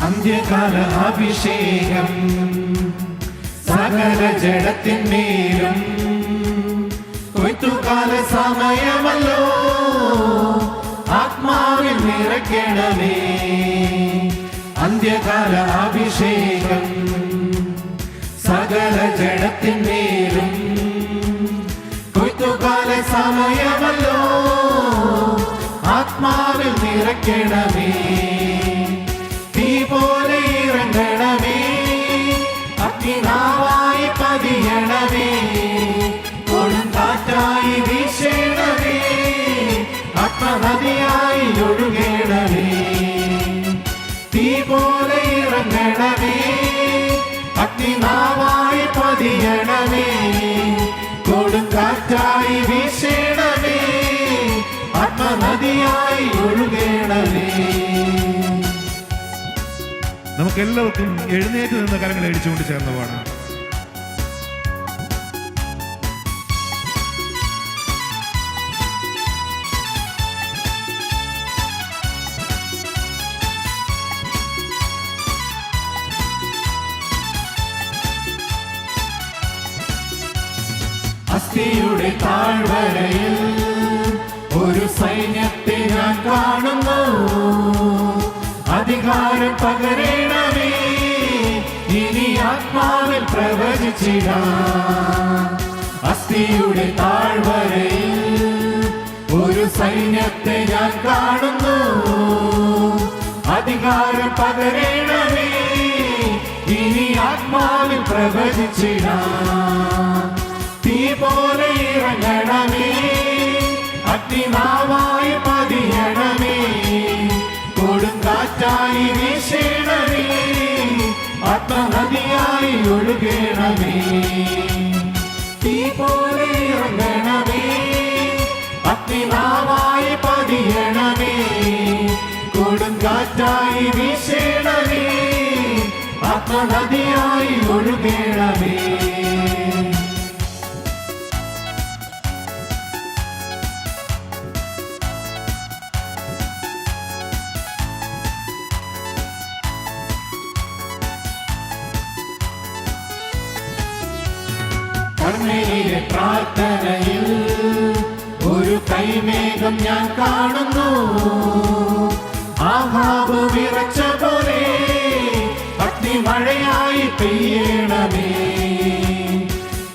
അന്ത്യകാല അഭിഷേകം. സകല ജഡത്തിന്മേലും കൊയ്ത്തുകാല സമയമല്ലോ. ആത്മാവിൽ നിറയ്ക്കണമേ. അന്ത്യകാല അഭിഷേകം. സകല ജഡത്തിന്മേലും കൊയ്ത്തുകാല സമയമല്ലോ. ആത്മാവിൽ നിറയ്ക്കണമേ. ഒഴുകണമേ തീ പോലെ ഇറങ്ങണമേ. അഗ്നിനാവായി പതിയണമേ. കൊടുങ്കാറ്റായി വീശണമേ. ആത്മനദിയായി ഒഴുകണമേ. നമുക്ക് എല്ലാവർക്കും എഴുന്നേറ്റ് നിന്ന് കരങ്ങൾ അടിച്ചുകൊണ്ട് ചേർന്ന് പാടാം താഴ്വരയിൽ ഒരു സൈന്യത്തെ ഞാൻ കാണുന്നു. അധികാരം പകരണമേ ഇനി ആത്മാവിൽ പ്രവചിച്ചിട. അസ്ഥിയുടെ താഴ്വരയിൽ ഒരു സൈന്യത്തെ ഞാൻ കാണുന്നു. അധികാരം പകരണമേ ഇനി ആത്മാവിൽ പ്രവചിച്ചിടാം. തീ പോലെ ഇറങ്ങണമേ. അഗ്നിനാവായി പതിയണമേ. കൊടുങ്കാറ്റായി വീശണമേ. ആത്മനദിയായി ഒഴുകണമേ. തീ പോലെ ഇറങ്ങണമേ. അഗ്നിനാവായി പതിയണമേ. കൊടുങ്കാറ്റായി വീശണമേ. ആത്മനദിയായി ഒഴുകണമേ. കർമ്മയിലെ പ്രാർത്ഥനയിൽ ഒരു കൈമേഘം ഞാൻ കാണുന്നു. ആഹാബ് വിറച്ച പോലെ അഗ്നിമഴയായി പെയ്യണമേ.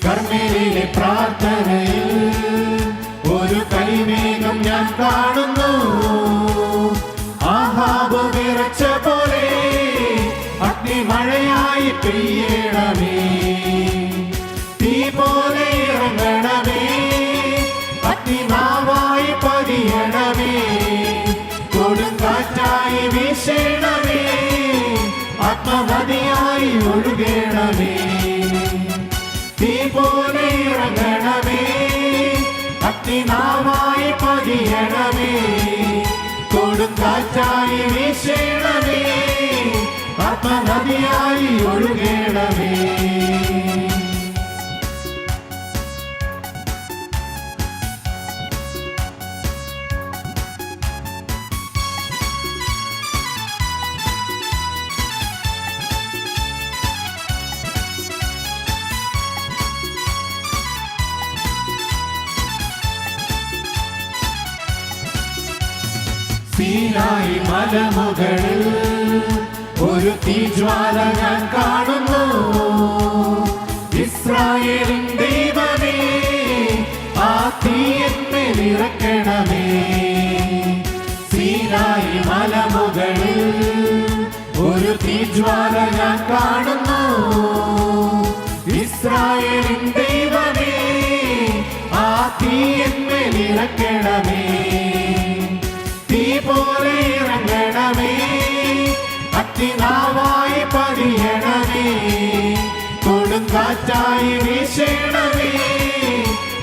കർമ്മയിലെ പ്രാർത്ഥനയിൽ ഒരു കൈമേഘം ഞാൻ കാണുന്നു. ആഹാബ് വിറച്ച പോലെ അഗ്നിമഴയായി പെയ്യണമേ. തീ പോലെ ഇറങ്ങണമേ. അഗ്നിനാവായി പതിയണമേ കൊടുങ്കാറ്റായി വീശണമേ. ആത്മനദിയായി ഒഴുകണമേ. തീ പോലെ ഇറങ്ങണമേ. അഗ്നിനാവായി പതിയണമേ കൊടുങ്കാറ്റായി വീശണമേ. ആത്മനദിയായി ഒഴുകണമേ. സീനായി മലമുകളിൽ ഒരു തീജ്വാല ഞാൻ കാണുന്നു. ഇസ്രായേലിൻ ദൈവമേ ആ തീയന്മേ നിറക്കണമേ സീനായി മലമുകളിൽ ഒരു തീജ്വാല ഞാൻ കാണുന്നു. ഇസ്രായേലിൻ ദൈവമേ ആ തീ അഗ്നിനാവായി പതിയണമേ കൊടുങ്കാറ്റായി വീശണമേ.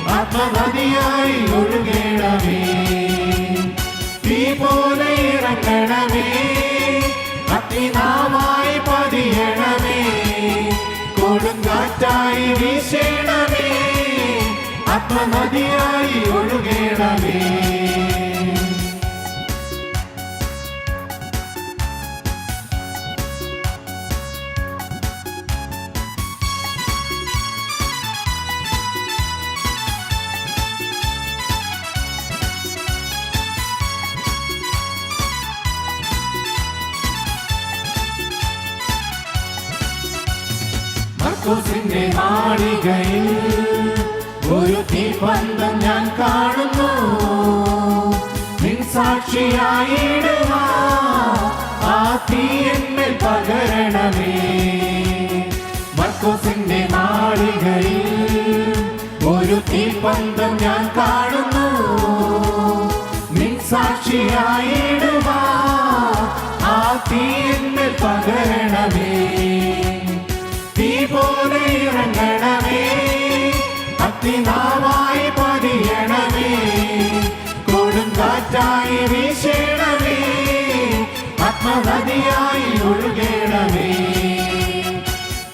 ആത്മനദിയായി ഒഴുകണമേ. തീ പോലെ ഇറങ്ങണമേ. അത്തിനാവായി പതിയണമേ കൊടുങ്കാറ്റായി വീശണമേ. ആത്മനദിയായി ഒഴുകണമേ. മാളികയിൽ ഒരു തീപന്തം ഞാൻ കാണുന്നു. നിൻ സാക്ഷിയായിടുവാ ആ തീയന്മേൽ പകരണമേ. മർക്കോസിന്റെ മാളികയിൽ ഒരു തീപന്തം ഞാൻ കാണുന്നു. നിൻ സാക്ഷിയായിടുവാ ആ തീയന്മേൽ പകരണമേ ആത്മനദിയായി ഒഴുകണമേ.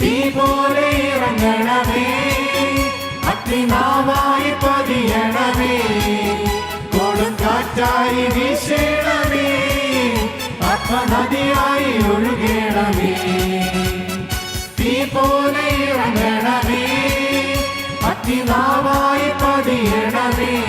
തീ പോലെ ഇറങ്ങണമേ. അഗ്നിനാവായി പതിയണമേ. കൊടുങ്കാറ്റായി വീശണമേ. ആത്മനദിയായി ഒഴുകണമേ. തീ പോലെ ഇറങ്ങണമേ. അഗ്നിനാവായി പതിയണമേ.